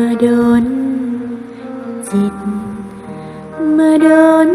มาดนจิต มาดน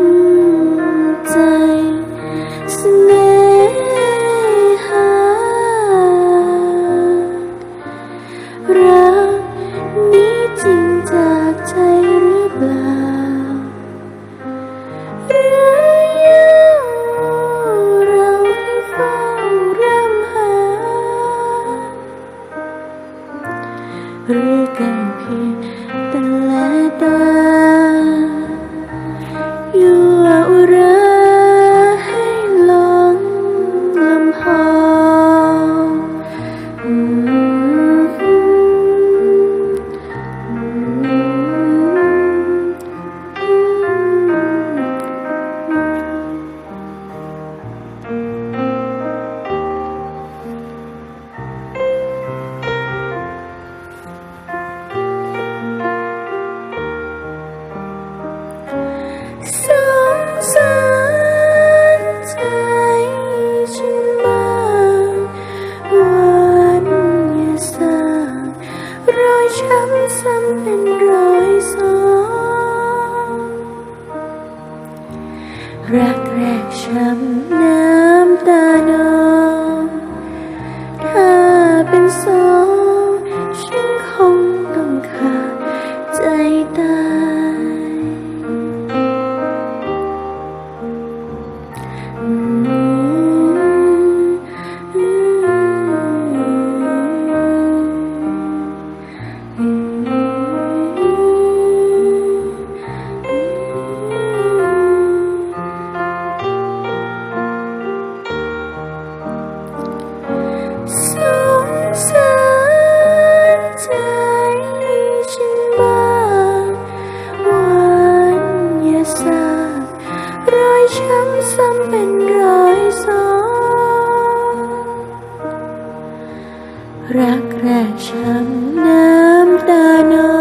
รักแรกช้ำน้ำตานอ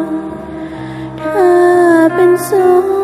งถ้าเป็นสอง